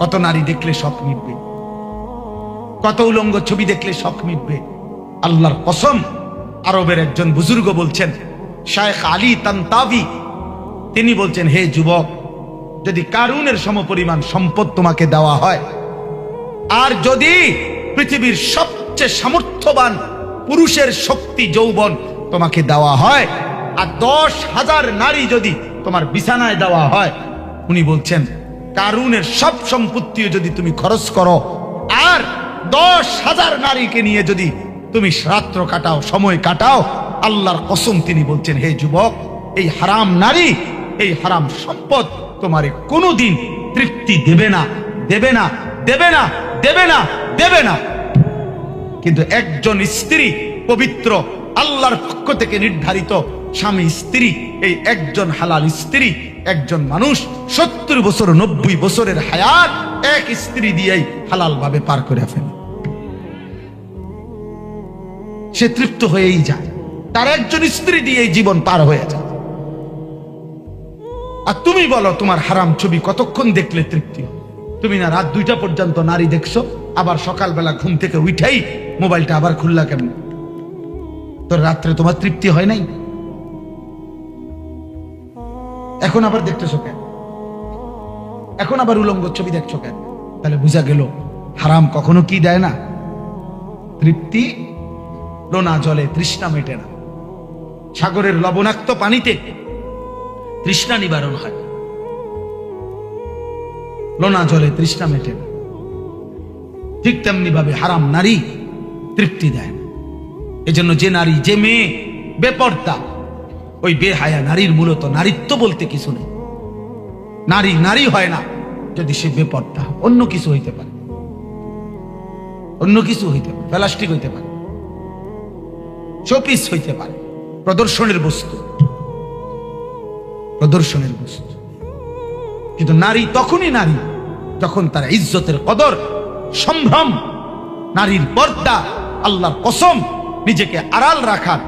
কত নারী দেখলে শখ মিটবে? কত উলঙ্গ ছবি দেখলে শখ মিটবে? আল্লাহর কসম, আরবের একজন বুজুর্গ বলছেন, শায়েখ আলী তান্তাবি। তিনি বলছেন, হে যুবক, যদি কারুনের সমপরিমাণ সম্পদ তোমাকে দেওয়া হয়, আর যদি পৃথিবীর সবচেয়ে সামর্থ্যবান পুরুষের শক্তি যৌবন তোমাকে দেওয়া হয়, আর দশ হাজার নারী যদি তোমার বিছানায় দেওয়া হয়, উনি বলছেন কারুনের সব সম্পত্তিও যদি তুমি খরচ করো, আর দশ হাজার নারীকে নিয়ে যদি তুমি রাত্র কাটাও, সময় কাটাও, আল্লাহর কসম তিনি বলছেন, হে যুবক, এই হারাম নারী, এই হারাম সম্পদ তোমারে কোনোদিন তৃপ্তি দেবে না দেবে না দেবে না দেবে না দেবে না। কিন্তু একজন স্ত্রী পবিত্র, আল্লাহর পক্ষ থেকে নির্ধারিত স্বামী স্ত্রী, এই একজন হালাল স্ত্রী একজন মানুষ সত্তর বছর, নব্বই বছরের হায়াত এক স্ত্রী দিয়েই হালাল ভাবে পার করে ফেলে। সে তৃপ্ত হয়েই যায়। তার একজন স্ত্রী দিয়েই জীবন পার হয়ে যায়। আর তুমি বলো, তোমার হারাম ছবি কতক্ষণ দেখলে তৃপ্তি? তুমি না রাত দুইটা পর্যন্ত নারী দেখছ, আবার সকালবেলা ঘুম থেকে উঠেই মোবাইলটা আবার খুললা কেমন? তোর রাত্রে তোমার তৃপ্তি হয় নাই? এখন আবার দেখতেছো কেন? এখন আবার উলঙ্গ ছবি দেখছ কেন? তাহলে বুঝা গেল, হারাম কখনো কি দেয় না? তৃপ্তি লোনা জলে তৃষ্ণা মেটে না। সাগরের লবণাক্ত পানিতে তৃষ্ণা নিবারণ হয়। লোনা জলে তৃষ্ণা মেটে না। ঠিক তেমনি ভাবে হারাম নারী তৃপ্তি দেয় না। এজন্য যে নারী, যে মেয়ে বেপর্দা ওই বেহায়া নারীর মূলত নারীত্ব বলতে কিছু নেই। নারী নারী হয় না, যদি সে বেপর্দা, অন্য কিছু হইতে পারে। অন্য কিছু হইতে পারে, প্লাস্টিক হইতে পারে, শোপিস হইতে পারে, প্রদর্শনের বস্তু প্রদর্শনের বস্তু। কিন্তু নারী তখনই নারী, যখন তার ইজ্জতের কদর, সম্ভ্রম, নারীর পর্দা, আল্লাহর কসম, নিজেকে আড়াল রাখার,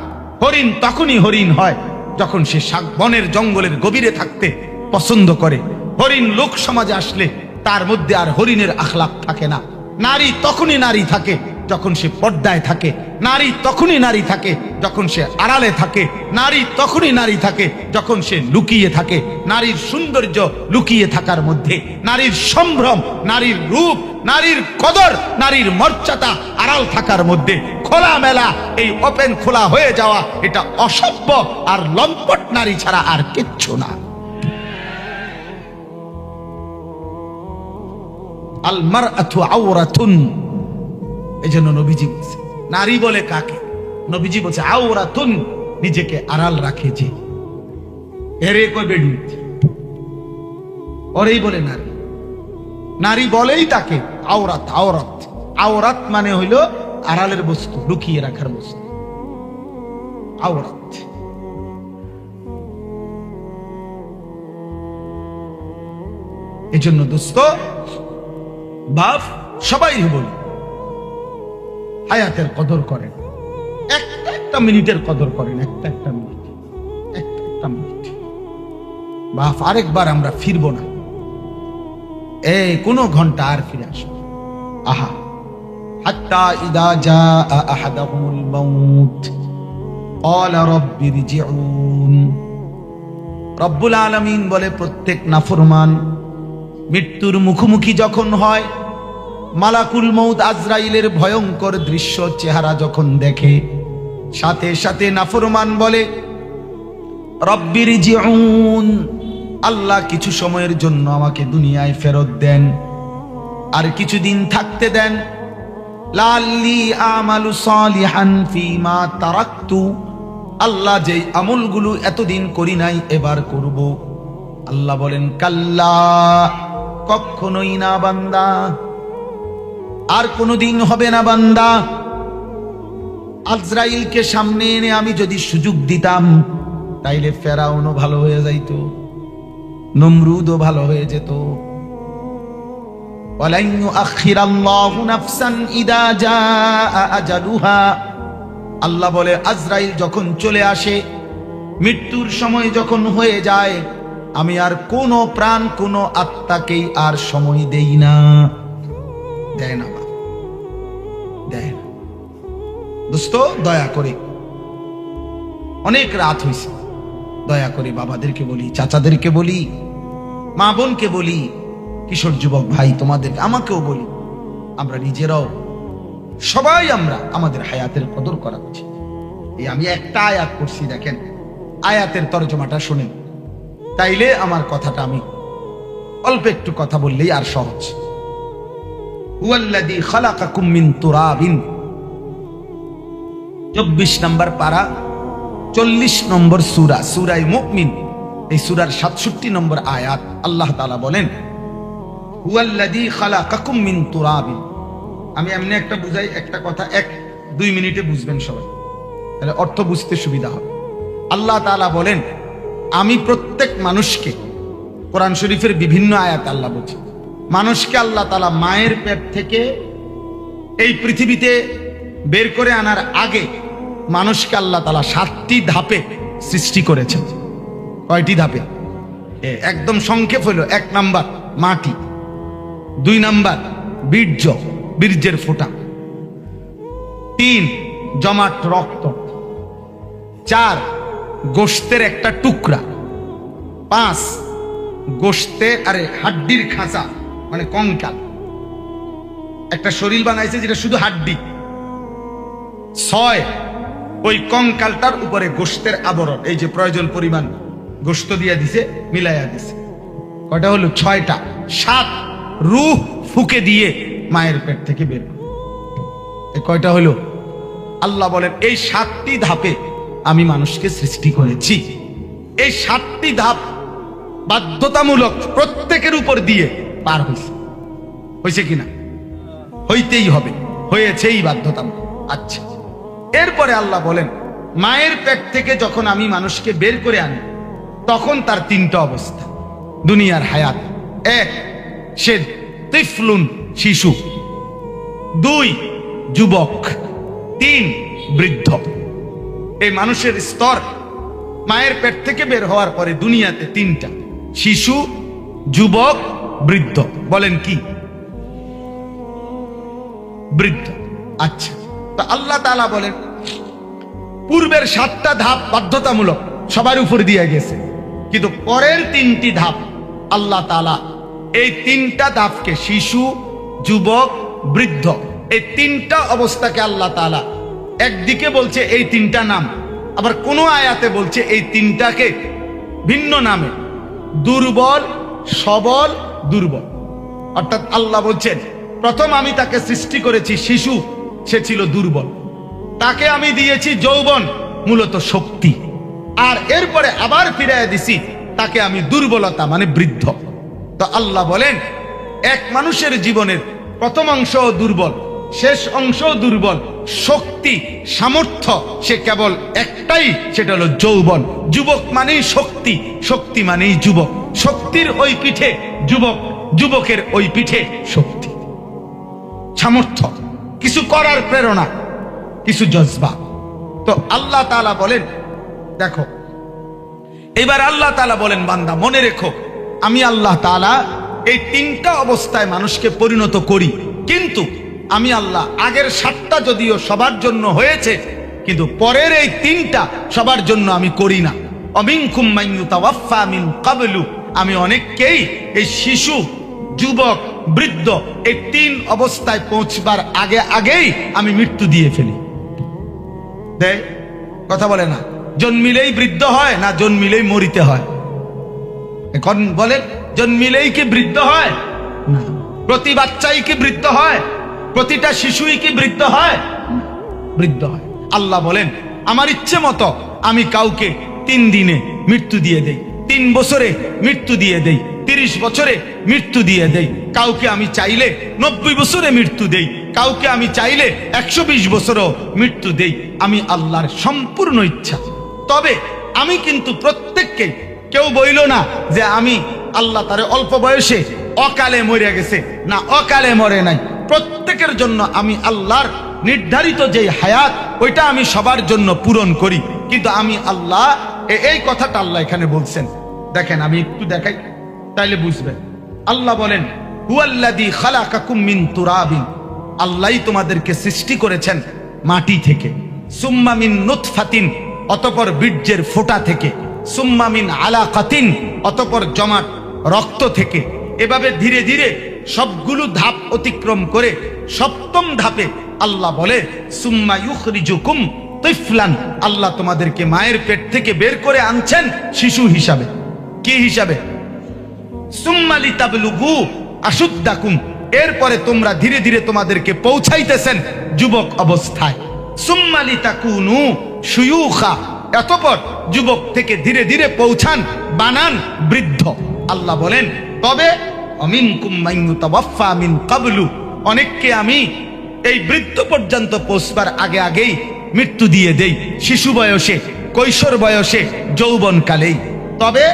হরিণ তখনই হরিণ হয়। যখন সে বনের জঙ্গলের গভীরে থাকতে পছন্দ করে, হরিণ লোক সমাজে আসলে তার মধ্যে আর হরিণের আখলাপ থাকে না। নারী তখনই নারী থাকে যখন সে পর্দায় থাকে, নারী তখনই নারী থাকে, যখন সে আড়ালে থাকে, নারী তখনই নারী থাকে, যখন সে লুকিয়ে থাকে, নারীর সৌন্দর্য লুকিয়ে থাকার মধ্যে, নারীর সম্ভ্রম, নারীর রূপ, নারীর কদর, নারীর মর্যাদা আড়াল থাকার মধ্যে খোলা মেলা এই ওপেন খোলা হয়ে যাওয়া এটা অসভ্য আর লম্পট নারী ছাড়া আর কিচ্ছু না। আলমার আথু আওরাতুন এই জন্য নবীজি বলছে, নারী বলে কাকে? নবীজি বলছে, আওরাতুন নিজেকে আড়াল রাখে যে। এরে কই বেডি ওরেই বলে নারী। নারী বলেই তাকে আওরাত আওরাত। আওরাত মানে হইল আড়ালের বস্তু, লুকিয়ে রাখার বস্তু। আওরাত। এজন্য দোস্ত বাপ সবাই বলি। হায়াতের কদর করেন একটা একটা মিনিটের কদর করেন একটা একটা মিনিট একটা একটা মিনিট বাপ আরেকবার আমরা ফিরবো না এই কোনো ঘন্টা আর ফিরে আসবো আহা হাত্তা ইদা জা আহাদাহুমুল মাউত قال رب ارجعون রব্বুল আলামিন বলে প্রত্যেক নাফরমান মৃত্যুর মুখোমুখি যখন হয় মালাকুল মৌত আজরাইলের ভয়ঙ্কর দৃশ্য চেহারা যখন দেখে, সাথে সাথে নাফরমান বলে রব্বির জিউন আল্লাহ কিছু সময়ের জন্য আমাকে দুনিয়ায় ফেরত দেন, আর কিছুদিন থাকতে দেন। লাল্লি আমালু সালিহান ফিমা তারাক্তু, আল্লাহ যেই আমলগুলো এতদিন করি নাই এবার করব। আল্লাহ বলেন, কাল্লা, কখনোই না বান্দা। আর কোনোদিন হবে না বান্দা। আজরাইলকে সামনে এনে আমি যদি সুযোগ দিতাম, তাইলে ফেরাউনও ভালো হয়ে যাইত, নমরুদও ভালো হয়ে যেত। আল্লাহ বলে, আজরাইল যখন চলে আসে, মৃত্যুর সময় যখন হয়ে যায়, আমি আর কোনো প্রাণ, কোনো আত্মাকেই আর সময় দেই না। দেয় না। দেয় দোস্ত, দয়া করে। অনেক রাত হয়েছে দয়া করে বাবাদেরকে বলি, চাচাদেরকে বলি, মা বোনকে বলি, কিশোর যুবক ভাই তোমাদের আমাকেও বলি, আমরা নিজেরাও, সবাই আমরা আমাদের হায়াতের কদর করা উচিত। এই আমি একটা আয়াত করছি দেখেন, আয়াতের তর্জমাটা শুনেন। তাইলে আমার কথাটা আমি অল্প একটু কথা বললেই আর সহজ। হুয়াল্লাযী খালাকাকুম মিন তুরাবিন। চব্বিশ নম্বর পারা, চল্লিশ নম্বর সুরা সুরাই মুমিন। এই সুরার সাতষট্টি নম্বর আয়াত আল্লাহ বলেন আমি এমনি একটা বুঝাই, একটা কথা এক, দুই মিনিটে বুঝবেন সবাই। তাহলে অর্থ বুঝতে সুবিধা হবে। আল্লাহ তাআলা বলেন, আমি প্রত্যেক মানুষকে কোরআন শরীফের বিভিন্ন আয়াত আল্লাহ বলছে মানুষকে আল্লাহ তাআলা মায়ের পেট থেকে এই পৃথিবীতে বের করে আনার আগে মানুষকে আল্লাহ তালা সাতটি ধাপে সৃষ্টি করেছেন। কয়টি ধাপে? একদম সংক্ষেপ হলো, এক নাম্বার মাটি, দুই নাম্বার বীর্য, বীর্যের ফোঁটা, তিন জমাট রক্ত, চার গোস্তের একটা টুকরা, পাঁচ গোস্তের আরে হাড্ডির খাঁচা মানে কঙ্কাল। একটা শরীর বানাইছে যেটা শুধু হাড্ডি। ছয়, ওই কঙ্কালটার উপরে গোস্তের আবরণ, এই যে প্রয়োজন পরিমাণ গোস্ত দিয়া দিছে, মিলাইয়া দিছে। কয়টা হলো? ছয়টা। সাত, রুহ ফুকে দিয়ে মায়ের পেট থেকে বের। কয়টা হলো? আল্লাহ বলেন, এই সাতটি ধাপে আমি মানুষকে সৃষ্টি করেছি। এই সাতটি ধাপ বাধ্যতামূলক প্রত্যেকের উপর দিয়ে পার হয়েছে হয়েছে কিনা? হইতেই হবে। হয়েছেই বাধ্যতামূলক আচ্ছা। এরপরে আল্লাহ বলেন, মায়ের পেট থেকে যখন আমি মানুষকে বের করে আনি, তখন তার তিনটা অবস্থা। দুনিয়ার হায়াত। এক, সে তিফলুন শিশু। দুই, যুবক। তিন, বৃদ্ধ। এই মানুষের স্তর মায়ের পেট থেকে বের হওয়ার পরে দুনিয়াতে তিনটা। শিশু, যুবক বৃদ্ধ। বলেন কি? বৃদ্ধ। আচ্ছা। তা আল্লাহ তালা বলেন, পূর্বের সাতটা ধাপ বাধ্যতামূলক সবার উপর দিয়ে গেছে। কিন্তু পরের তিনটি ধাপ আল্লাহ তালা এই তিনটা ধাপকে শিশু, যুবক, বৃদ্ধ এই তিনটা অবস্থাকে আল্লাহ তালা একদিকে বলছে এই তিনটা নাম, আবার কোন আয়াতে বলছে এই তিনটাকে ভিন্ন নামে। দুর্বল, সবল দুর্বল। অর্থাৎ আল্লাহ বলছেন, প্রথম আমি তাকে সৃষ্টি করেছি শিশু, সে ছিল দুর্বল। তাকে আমি দিয়েছি যৌবন, মূলত শক্তি। আর এরপরে আবার ফিরাইয়া দিছি, তাকে আমি দুর্বলতা মানে বৃদ্ধ। তো আল্লাহ বলেন, এক মানুষের জীবনের প্রথম অংশ দুর্বল, শেষ অংশ দুর্বল, শক্তি, সামর্থ্য, সে কেবল একটাই, সেটা হলো যৌবন। যুবক মানেই শক্তি শক্তি মানেই যুবক। শক্তির ওই পিঠে, যুবক, যুবকের ওই পিঠে শক্তি। সামর্থ্য, কিছু করার প্রেরণা, কিছু জজবা। তো আল্লাহ তাআলা বলেন, দেখো, এবার আল্লাহ তাআলা বলেন, বান্দা, মনে রেখো, আমি আল্লাহ তাআলা এই তিনটা অবস্থায় মানুষকে পরিণত করি। কিন্তু আমি আল্লাহ, আগের সাতটা যদিও সবার জন্য হয়েছে, কিন্তু পরের এই তিনটা সবার জন্য আমি করি না। অমিনকুম মাইয়ুতাওয়াফফা মিন কাবলু। আমি অনেককেই এই শিশু, যুবক, বৃদ্ধ এই তিন অবস্থায় পৌঁছবার আগে আগেই আমি মৃত্যু দিয়ে ফেলি। দেয় কথা বলে না। জন্মিলেই বৃদ্ধ হয় না জন্মিলেই মরিতে হয়। এখন বলেন, জন্মিলেই কি বৃদ্ধ হয়? না। প্রতি বাচ্চাই কি বৃদ্ধ হয়? প্রতিটা শিশুই কি বৃদ্ধ হয়? বৃদ্ধ হয়। আল্লাহ বলেন, আমার ইচ্ছে মতো আমি কাউকে তিন দিনে মৃত্যু দিয়ে দেই। তিন বছরে মৃত্যু দিয়ে দেই, তিরিশ বছরে মৃত্যু দিয়ে দেই। কাউকে আমি চাইলে নব্বই বছরে মৃত্যু দেই, কাউকে আমি চাইলে একশো বিশ বছরও মৃত্যু দেই। আমি আল্লাহর সম্পূর্ণ ইচ্ছা। তবে আমি কিন্তু প্রত্যেককে, কেউ বইল না যে আমি আল্লাহ তারে অল্প বয়সে অকালে মরে গেছে, না অকালে মরে নাই। প্রত্যেকের জন্য আমি আল্লাহর নির্ধারিত যে হায়াত, ওইটা আমি সবার জন্য পূরণ করি। কিন্তু আমি আল্লাহ এই কথাটা আল্লাহ এখানে বলছেন। দেখেন, আমি একটু দেখাই, তাইলে বুঝবেন। আল্লাহ বলেন, হুয়াল্লাযী খালাকাকুম মিন তোমাদেরকে সৃষ্টি করেছেন মাটি থেকে। সুম্মা মিন নুতফাতিন, অতপর বীর্যের ফোঁটা থেকে। সুম্মা মিন আলাকাতিন, অতপর জমাট রক্ত থেকে। এভাবে ধীরে ধীরে সবগুলো ধাপ অতিক্রম করে সপ্তম ধাপে আল্লাহ বলে, সুম্মা ইউখরিজুকুম তিফলান। আল্লাহ তোমাদেরকে মায়ের পেট থেকে বের করে আনছেন শিশু হিসাবে। কি হিসাবে? সুম্মালি তাবলুগু আশুদ্দাকুম। এরপরে তোমরা ধীরে ধীরে তোমাদেরকে পৌঁছাইতেছেন যুবক অবস্থায়। সুম্মালি তাকুনু সুয়ুখা এতপর যুবক থেকে ধীরে ধীরে পৌঁছান বানান বৃদ্ধ। আল্লাহ বলেন, তবে অমিন মিন কাবলু অনেককে আমি এই বৃদ্ধ পর্যন্ত পৌঁছবার আগে আগেই মৃত্যু দিয়ে দেই, শিশু বয়সে, কৈশোর বয়সে, যৌবনকালেই। তবে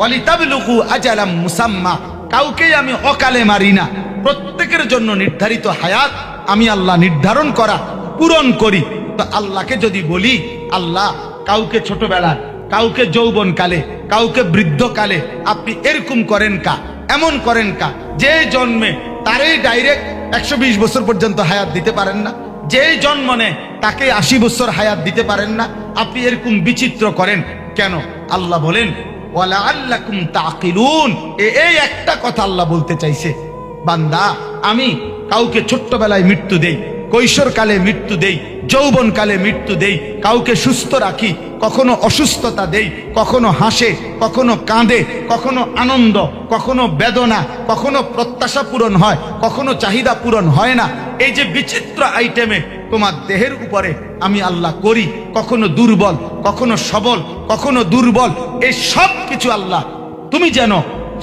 ওয়ালিতাবলুগু আজালাম মুসাম্মা। কাউকে আমি অকালে মারি না। প্রত্যেকের জন্য নির্ধারিত হায়াত আমি আল্লাহ নির্ধারণ করা, পূরণ করি। তো আল্লাহকে যদি বলি, আল্লাহ, কাউকে ছোটবেলা কাউকে যৌবন কালে কাউকে বৃদ্ধ কালে আপনি এরকম করেন কা, এমন করেন কা, যে জন্মে তারই ডাইরেক্ট একশো বিশ বছর পর্যন্ত হায়াত দিতে পারেন না, যে জন্ম নেয় তাকে আশি বছর হায়াত দিতে পারেন না, আপনি এরকম বিচিত্র করেন কেন? আল্লাহ বলেন ওয়ালা আল্লাকুম তাকিলুন এই একটা কথা আল্লাহ বলতে চাইছে। বান্দা, আমি কাউকে ছোট্টবেলায় মৃত্যু দেই, কৈশোরকালে মৃত্যু দেই, যৌবনকালে মৃত্যু দেই, কাউকে সুস্থ রাখি, কখনো অসুস্থতা দেই, কখনো হাসে, কখনো কাঁদে, কখনো আনন্দ, কখনো বেদনা, কখনো প্রত্যাশা পূরণ হয়, কখনো চাহিদা পূরণ হয় না। এই যে বিচিত্র আইটেমে তোমার দেহের উপরে আমি আল্লাহ করি। কখনো দুর্বল, কখনো সবল, কখনো দুর্বল এই সব কিছু আল্লাহ। তুমি যেন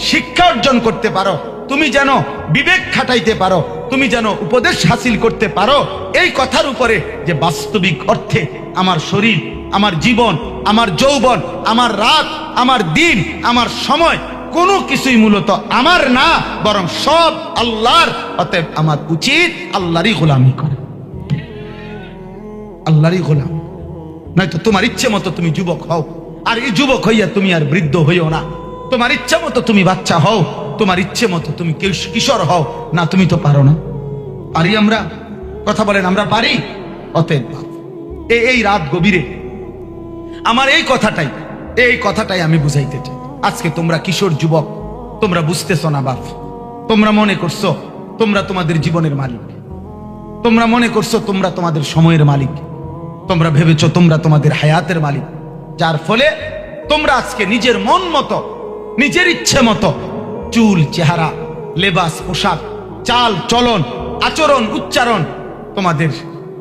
শিক্ষা অর্জন করতে পারো, তুমি যেন বিবেক খাটাইতে পারো, তুমি যেন উপদেশ হাসিল করতে পারো, এই কথার উপরে যে বাস্তবিক অর্থে আমার শরীর, আমার জীবন, আমার যৌবন, আমার রাত, আমার দিন, আমার সময়, কোনো কিছুই মূলত আমার না, বরং সব আল্লাহর। অতএব আমার উচিত আল্লাহরই গোলামি করে। আল্লাহরই গোলাম। নয়তো তোমার ইচ্ছে মতো তুমি যুবক হও। আর এই যুবক হইয়া তুমি আর বৃদ্ধ হইও না। তোমার ইচ্ছা মতো তুমি বাচ্চা হও। তোমার ইচ্ছে মতো তুমি কিশোর হও। না, তুমি তো পারো না। পারি আমরা? কথা বলেন, আমরা পারি? অতএব এই এই রাত গভীরে আমার এই কথাটাই এই কথাটাই আমি বুঝাইতে চাই। আজকে তোমরা কিশোর যুবক, তোমরা বুঝতেছো না বাপ। তোমরা মনে করছ, তোমরা তোমাদের জীবনের মালিক। তোমরা মনে করছ, তোমরা তোমাদের সময়ের মালিক। তোমরা ভেবেছ তোমরা তোমাদের হায়াতের মালিক। যার ফলে তোমরা আজকে নিজের মন মতো, নিজের ইচ্ছে মতো, চুল, চেহারা, লেবাস, পোশাক, চাল, চলন, আচরণ, উচ্চারণ, তোমাদের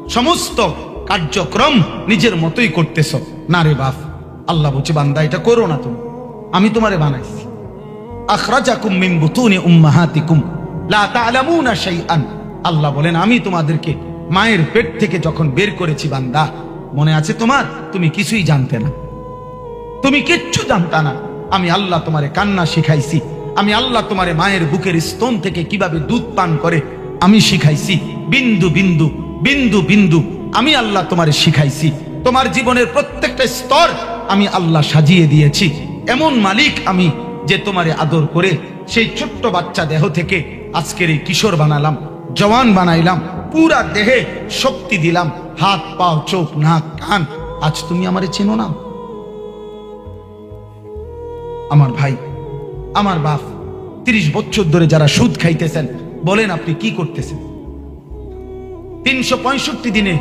সমস্ত কার্যক্রম নিজের মতোই করতেছ। না রে বাপ, আল্লাহ বলছে, বান্দা, এটা করো না তুমি। আমি তোমারে বানাইছি। আখরাজাকুম মিন বুতুনি উম্মাহাতিকুম। লা তা'লামুনা শাইআন। আল্লাহ বলেন, আমি তোমাদেরকে মায়ের পেট থেকে যখন বের করেছি বান্দা, মনে আছে তোমার? তুমি কিছুই জানতে না। তুমি কিচ্ছু জানতা না। আমি আল্লাহ তোমারে কান্না শিখাইছি। আমি আল্লাহ তোমারে মায়ের বুকের স্তন থেকে কীভাবে দুধ পান করে, আমি শিখাইছি। বিন্দু বিন্দু বিন্দু বিন্দু, আমি আল্লাহ তোমারে শিখাইছি। তোমার জীবনের প্রত্যেকটা স্তর আমি আল্লাহ সাজিয়ে দিয়েছি। এমন মালিক আমি যে তোমারে আদর করে সেই ছোট্ট বাচ্চা দেহ থেকে আজকের এই কিশোর বানালাম। জওয়ান বানাইলাম, পুরা দেহে শক্তি দিলাম, হাত পাও চোখ, নাক, কান, আজ তুমি আমারে চেনো না। আমার ভাই, আমার বাপ, তিরিশ বছর ধরে যারা সুদ খাইতেছেন, বলেন আপনি কি করতেছেন? তিনশো পঁয়ষট্টি দিনে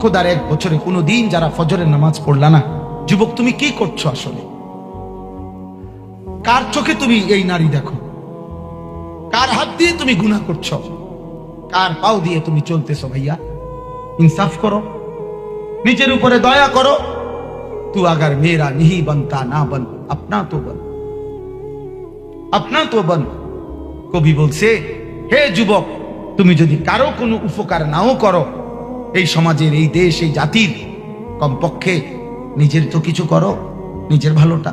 খোদার এক বছরে কোনো দিন যারা ফজরের নামাজ পড়লা না, যুবক তুমি কি করছ আসলে? কার চোখে তুমি এই নারী দেখো? কার হাত দিয়ে তুমি গুনাহ করছ? কার পাও দিয়ে তুমি চলতেছো ভাইয়া। ইনসাফ করো। নিজের উপরে দয়া করো। তু আগার মেরা নিহি বনতা না বন, আপনা তো বন। আপনা তো বন। কবি বলছে, হে যুবক, তুমি যদি কারও কোনো উপকার নাও করো, এই সমাজের, এই দেশ, এই জাতির কমপক্ষে নিজের তো কিছু করো, নিজের ভালোটা।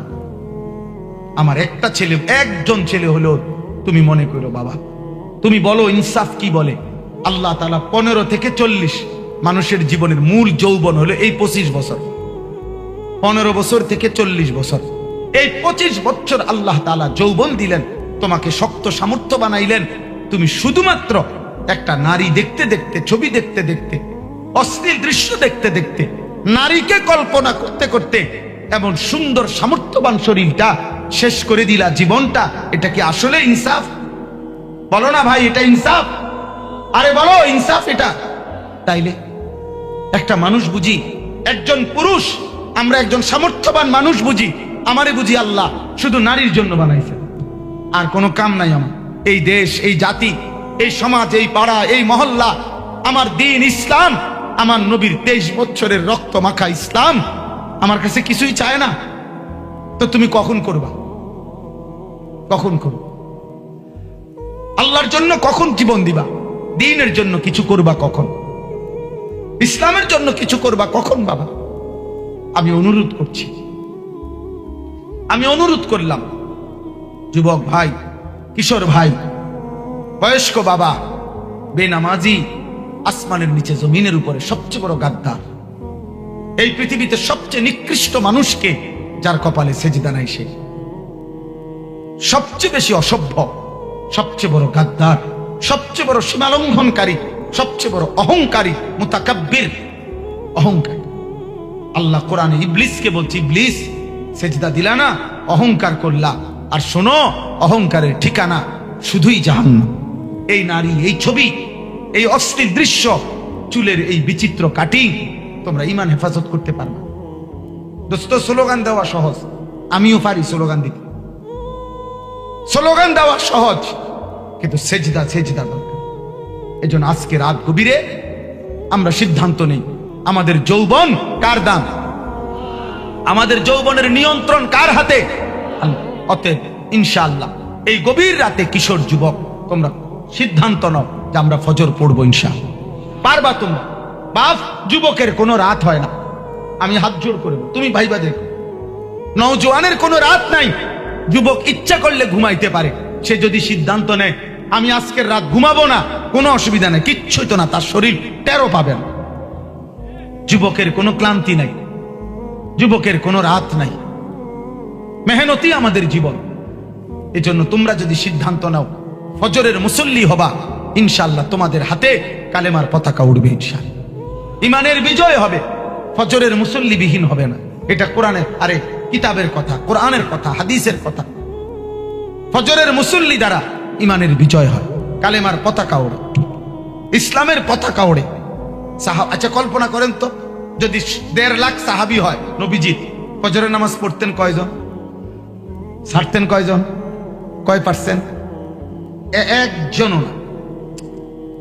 আমার একটা ছেলে, একজন ছেলে হলেও তুমি মনে করো, বাবা তুমি বলো, ইনসাফ কি বলে? আল্লাহ তালা পনেরো থেকে চল্লিশ মানুষের জীবনের মূল যৌবন হলো এই পঁচিশ বছর। পনেরো বছর থেকে চল্লিশ বছর। এই পঁচিশ বছর আল্লাহ তালা যৌবন দিলেন, তোমাকে শক্ত সামর্থ্য বানাইলেন। তুমি শুধুমাত্র একটা নারী দেখতে দেখতে, ছবি দেখতে দেখতে, অশ্লীল দৃশ্য দেখতে দেখতে, নারীকে কল্পনা করতে করতে এমন সুন্দর সামর্থ্যবান শরীরটা শেষ করে দিলা জীবনটা। এটা কি আসলে ইনসাফ? বলো না ভাই, এটা ইনসাফ। আরে বলো, ইনসাফ এটা। তাইলে একটা মানুষ বুঝি, একজন পুরুষ, আমরা একজন সামর্থ্যবান মানুষ বুঝি, আমারে বুঝি আল্লাহ শুধু নারীর জন্য বানাইছে। আর কোনো কাম নাই আমার। এই দেশ, এই জাতি, এই সমাজ, এই পাড়া, এই মহল্লা, আমার দিন ইসলাম, আমার নবীর তেইশ বছরের রক্ত মাখা ইসলাম, আমার কাছে কিছুই চায় না। তো তুমি কখন করবা? কখন করবা? আল্লাহর জন্য কখন জীবন দিবা? দিনের জন্য কিছু করবা কখন? ইসলামের জন্য কিছু করবা কখন বাবা? আমি অনুরোধ করছি। আমি অনুরোধ করলাম, যুবক ভাই, কিশোর ভাই, বয়স্ক বাবা, বেনামাজি, আসমানের নিচে জমিনের উপরে সবচেয়ে বড় গাদ্দার। এই পৃথিবীতে সবচেয়ে নিকৃষ্ট মানুষকে যার কপালে সেজিদা নাই সে। সবচেয়ে বেশি অসভ্য সবচেয়ে বড় গাদ্দার, সবচেয়ে বড় সীমালঙ্ঘনকারী, সবচেয়ে বড় অহংকারী, মুতাকাব্বির অহংকারী। আল্লাহ কোরআনে ইবলিসকে বলছি, ইবলিস, সেজদা দিলা না, অহংকার করলা। আর শোনো, অহংকারের ঠিকানা শুধুই জাহান্নাম। এই নারী, এই ছবি, এই অস্থির দৃশ্য, চুলের এই বিচিত্র কাটিং, তোমরা ইমান হেফাজত করতে পারবে দোস্ত, স্লোগান দেওয়া সহজ। আমিও পারি স্লোগান দিতে। স্লোগান দেওয়া সহজ। কিন্তু সেজদা সেজদা দরকার। এই জন্য আজকে রাত গভীরে আমরা সিদ্ধান্ত নেই, আমাদের যৌবন কার দান আমাদের যৌবনের নিয়ন্ত্রণ কার হাতে? অতএব ইনশাআল্লাহ, এই গভীর রাতে কিশোর যুবক, তোমরা সিদ্ধান্ত নাও যে আমরা ফজর পড়ব ইনশাআল্লাহ। পারবা তোমরা? বাপ যুবকের কোনো রাত হয় না। আমি হাত জোর করব তুমি ভাইবা দেখো। নওজোয়ানের কোনো রাত নাই। যুবক ইচ্ছা করলে ঘুমাইতে পারে। সে যদি সিদ্ধান্ত নেয় আমি আজকের রাত ঘুমাবো না, কোনো অসুবিধা নেই কিচ্ছুই তো না, তার শরীর টেরো পাবেন যুবকের কোনো ক্লান্তি নাই, যুবকের কোনো রাত নাই। মেহনতি আমাদের জীবন। এজন্য তোমরা যদি সিদ্ধান্ত নাও, ফজরের মুসল্লি হবা ইনশাল্লাহ তোমাদের হাতে কালেমার পতাকা উঠবে ইনশাল্লাহ ইমানের বিজয় হবে, ফজরের মুসল্লি বিহীন হবে না। এটা কোরআনের, আরে কিতাবের কথা, কোরআনের কথা, হাদিসের কথা। ফজরের মুসল্লি দ্বারা ইমানের বিজয় হয়। কালেমার পতাকা ওড়ে। ইসলামের পতাকা ওড়ে। সাহা আচ্ছা কল্পনা করেন তো, যদি দেড় লাখ সাহাবি হয় নবীজি, ফজরের নামাজ পড়তেন কয়জন? ছাড়তেন কয়জন? কয় পার্সেন্ট একজনও না।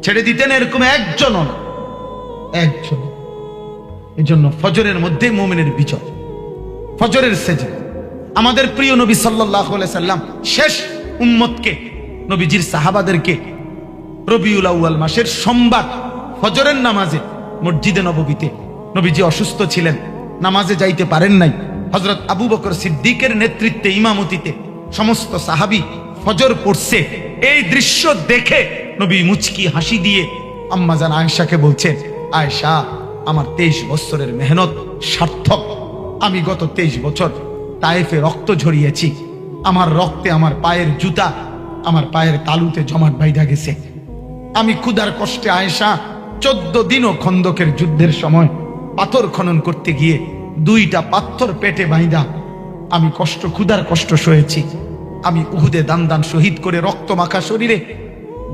ছেড়ে দিতেন এরকম একজনও না। একজন। এই জন্য ফজরের মধ্যে মোমিনের বিজয়। ফজরের সেজে আমাদের প্রিয় নবী সাল্লাহ সাল্লাম শেষ উম্মতকে নবীজির সাহাবাদেরকে রবিউল আউয়াল মাসের সোমবার ফজরের নামাজে মসজিদে নববীতে নবীজি অসুস্থ ছিলেন, নামাজে যাইতে পারেন নাই। হজরত আবু বকর সিদ্দিকের নেতৃত্বে ইমামতিতে সমস্ত সাহাবি ফজর পড়ছে। এই দৃশ্য দেখে নবী মুচকি হাসি দিয়ে আম্মাজান আয়েশাকে বলছেন আয়েশা, আমার তেইশ বছরের মেহনত সার্থক। আমি গত তেইশ বছর তায়েফে রক্ত ঝরিয়েছি। আমার রক্তে আমার পায়ের জুতা আমার পায়ের তালুতে জমাট বাইধা গেছে। আমি ক্ষুধার কষ্টে আয়েশা চোদ্দ দিনও খন্দকের যুদ্ধের সময় পাথর খনন করতে গিয়ে দুইটা পাথর পেটে বাইধা। আমি কষ্ট, ক্ষুধার কষ্ট সয়েছি। আমি উহুদে দান দান শহীদ করে রক্ত মাখা শরীরে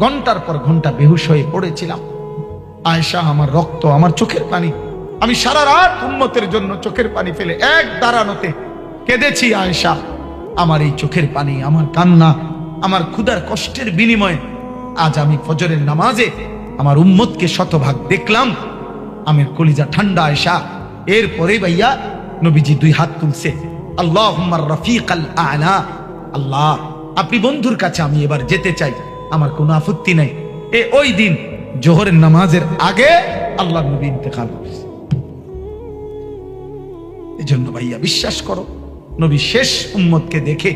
ঘণ্টার পর ঘণ্টা বেহুশ হয়ে পড়েছিলাম। আয়েশা, আমার রক্ত আমার চোখের পানি। আমি সারা রাত উন্মতের জন্য চোখের পানি ফেলে এক দাঁড়ানোতে কেঁদেছি আয়েশা। আমার এই চোখের পানি, আমার কান্না আমার ক্ষুধার কষ্টের বিনিময়ে আজ আমি ফজরের নামাজে আমার উম্মতকে শতভাগ দেখলাম। আমের কলিজা ঠান্ডা আয়েশা। এরপরে ভাইয়া নবীজি দুই হাত তুলছে। আল্লাহ রফিক আল। আলা আল্লাহ, আপনি বন্ধুর কাছে আমি এবার যেতে চাই। আমার কোনো আপত্তি নাই। এ ওই দিন জোহরের নামাজের আগে আল্লাহ নবী ইন্তেকাল করছে। এই জন্য ভাইয়া বিশ্বাস করো, নবী শেষ উম্মতকে দেখে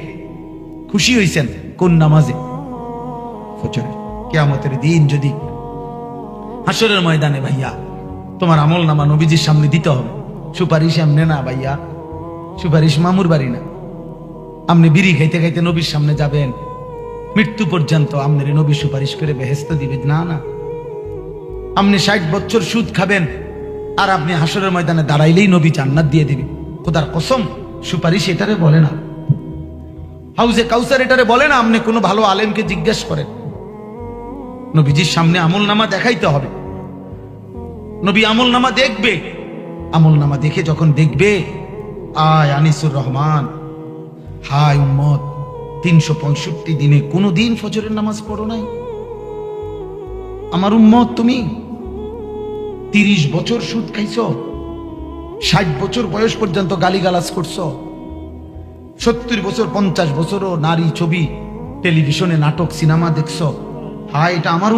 খুশি হয়েছেন কোন নামাজে? ফজরে কেয়ামতের দিন যদি হাসরের ময়দানে ভাইয়া তোমার আমল নামা নবীজির সামনে দিতে হবে, সুপারিশ এমনে না ভাইয়া, সুপারিশ মামুর বাড়ি না। আপনি বিড়ি খাইতে খাইতে নবীর সামনে যাবেন, মৃত্যু পর্যন্ত আপনার নবী সুপারিশ করে বেহেস্ত দিবে। না না। আপনি ষাট বছর সুদ খাবেন, আর আপনি হাসরের ময়দানে দাঁড়াইলেই নবী জান্নাত দিয়ে দিবে। খোদার কসম, সুপারিশ এটারে বলে না। হাউজে কাউসার এটারে বলে না, আপনি কোনো ভালো আলেমকে জিজ্ঞেস করেন। নবীজির সামনে আমল নামা দেখাইতে হবে। নবী আমল নামা দেখবে। আমল নামা দেখে যখন দেখবে, আয় আনিসুর রহমান, হায় উম্মত, তিনশো পঁয়ষট্টি দিনে কোনো দিন ফজরের নামাজ পড়ো নাই। আমার উম্মত, তুমি তিরিশ বছর সুদ খাইছ, ষাট বছর বয়স পর্যন্ত গালিগালাজ করছ। সত্তর বছর পঞ্চাশ বছরও নারী ছবি টেলিভিশনে নাটক সিনেমা দেখছ হ্যাঁ এটা আমার।